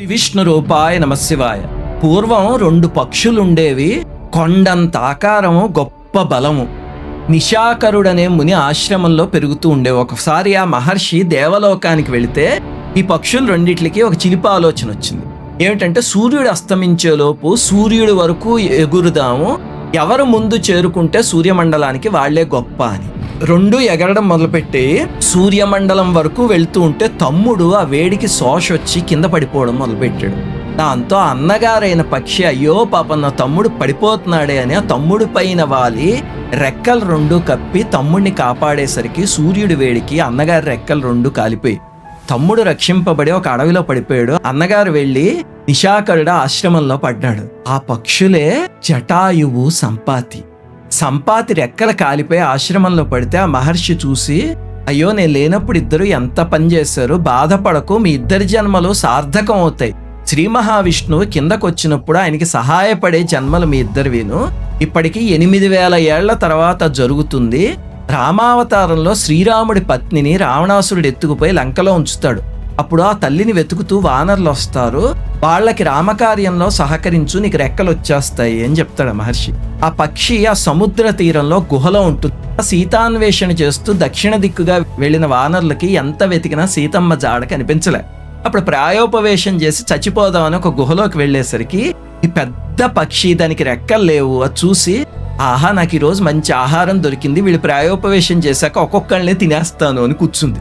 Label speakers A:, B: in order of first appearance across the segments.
A: శ్రీ విష్ణు రూపాయ నమశివాయ పూర్వం రెండు పక్షులుండేవి కొండంత ఆకారము గొప్ప బలము. నిశాకరుడనే ముని ఆశ్రమంలో పెరుగుతూ ఉండేవి. ఒకసారి ఆ మహర్షి దేవలోకానికి వెళితే ఈ పక్షులు రెండిట్లకి ఒక చిలిప ఆలోచన వచ్చింది. ఏమిటంటే సూర్యుడు అస్తమించేలోపు సూర్యుడి వరకు ఎగురుదాము. ఎవరు ముందు చేరుకుంటే సూర్యమండలానికి వాళ్ళే గొప్ప అని. రెండు ఎగరడం మొదలుపెట్టి సూర్యమండలం వరకు వెళ్తూ ఉంటే తమ్ముడు ఆ వేడికి శోష వచ్చి కింద పడిపోవడం మొదలుపెట్టాడు. దాంతో అన్నగారైన పక్షి అయ్యో పాపం నా తమ్ముడు పడిపోతున్నాడే అని ఆ తమ్ముడు పైన వాలి రెక్కలు రెండు కప్పి తమ్ముడిని కాపాడేసరికి సూర్యుడి వేడికి అన్నగారి రెక్కలు రెండు కాలిపోయి. తమ్ముడు రక్షింపబడి ఒక అడవిలో పడిపోయాడు. అన్నగారు వెళ్ళి నిశాకరుడు ఆశ్రమంలో పడ్డాడు. ఆ పక్షులే జటాయువు సంపాతి. సంపాతి రెక్కల కాలిపోయి ఆశ్రమంలో పడితే ఆ మహర్షి చూసి అయ్యో నేను లేనప్పుడు ఇద్దరు ఎంత పని చేశారు బాధపడకు మీ ఇద్దరి జన్మలు సార్థకం అవుతాయి. శ్రీ మహావిష్ణువు కిందకొచ్చినప్పుడు ఆయనకి సహాయపడే జన్మలు మీ ఇద్దరివిను ఇప్పటికి ఎనిమిది వేల ఏళ్ళ తర్వాత జరుగుతుంది. రామావతారంలో శ్రీరాముడి పత్నిని రావణాసురుడు ఎత్తుకుపోయి లంకలో ఉంచుతాడు. అప్పుడు ఆ తల్లిని వెతుకుతూ వానర్లు వస్తారు. వాళ్ళకి రామకార్యంలో సహకరించు నీకు రెక్కలు వచ్చేస్తాయి అని చెప్తాడు మహర్షి. ఆ పక్షి ఆ సముద్ర తీరంలో గుహలో ఉంటుంది. సీతాన్వేషణ చేస్తూ దక్షిణ దిక్కుగా వెళ్ళిన వానర్లకి ఎంత వెతికినా సీతమ్మ జాడ కనిపించలే. అప్పుడు ప్రాయోపవేశం చేసి చచ్చిపోదామని ఒక గుహలోకి వెళ్ళేసరికి ఈ పెద్ద పక్షి దానికి రెక్కలు లేవు. అది చూసి ఆహా నాకు ఈరోజు మంచి ఆహారం దొరికింది. వీళ్ళు ప్రాయోపవేశం చేశాక ఒక్కొక్కళ్ళని తినేస్తాను అని కూర్చుంది.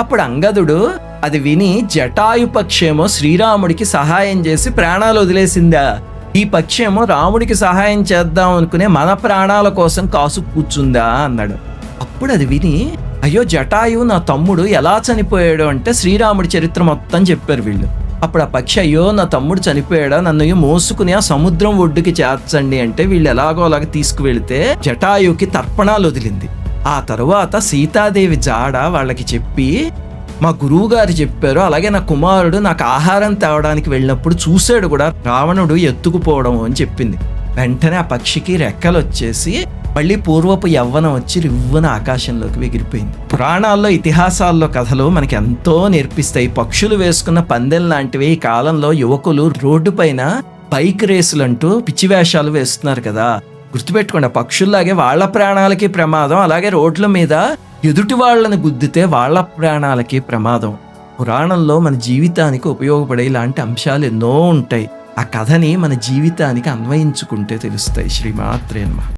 A: అప్పుడు అంగదుడు అది విని జటాయు పక్షేమో శ్రీరాముడికి సహాయం చేసి ప్రాణాలు వదిలేసిందా? ఈ పక్షేమో రాముడికి సహాయం చేద్దాం అనుకునే మన ప్రాణాల కోసం కాసు కూర్చుందా అన్నాడు. అప్పుడు అది విని అయ్యో జటాయు నా తమ్ముడు ఎలా చనిపోయాడు అంటే శ్రీరాముడి చరిత్ర మొత్తం చెప్పారు వీళ్ళు. అప్పుడు ఆ పక్షి అయ్యో నా తమ్ముడు చనిపోయాడా? నన్ను మోసుకుని ఆ సముద్రం ఒడ్డుకి చేర్చండి అంటే వీళ్ళు ఎలాగో అలాగ తీసుకువెళితే జటాయుకి తర్పణాలు వదిలింది. ఆ తరువాత సీతాదేవి జాడ వాళ్ళకి చెప్పి మా గురువు గారు చెప్పారు అలాగే నా కుమారుడు నాకు ఆహారం తేవడానికి వెళ్ళినప్పుడు చూశాడు కూడా రావణుడు ఎత్తుకుపోవడం అని చెప్పింది. వెంటనే ఆ పక్షికి రెక్కలు వచ్చేసి మళ్ళీ పూర్వపు యవ్వనం వచ్చి రివ్వున ఆకాశంలోకి ఎగిరిపోయింది. పురాణాల్లో ఇతిహాసాల్లో కథలు మనకి ఎంతో నేర్పిస్తాయి. పక్షులు వేసుకున్న పందెం లాంటివి ఈ కాలంలో యువకులు రోడ్డు పైన బైక్ రేసులు అంటూ పిచ్చివేషాలు వేస్తున్నారు కదా. గుర్తుపెట్టుకోండి పక్షుల్లాగే వాళ్ళ ప్రాణాలకి ప్రమాదం అలాగే రోడ్ల మీద ఎదుటి వాళ్ళని గుద్దితే వాళ్ళ ప్రాణాలకి ప్రమాదం. పురాణంలో మన జీవితానికి ఉపయోగపడే ఇలాంటి అంశాలు ఎన్నో ఉంటాయి. ఆ కథని మన జీవితానికి అన్వయించుకుంటే తెలుస్తాయి. శ్రీమాత్రేన్మ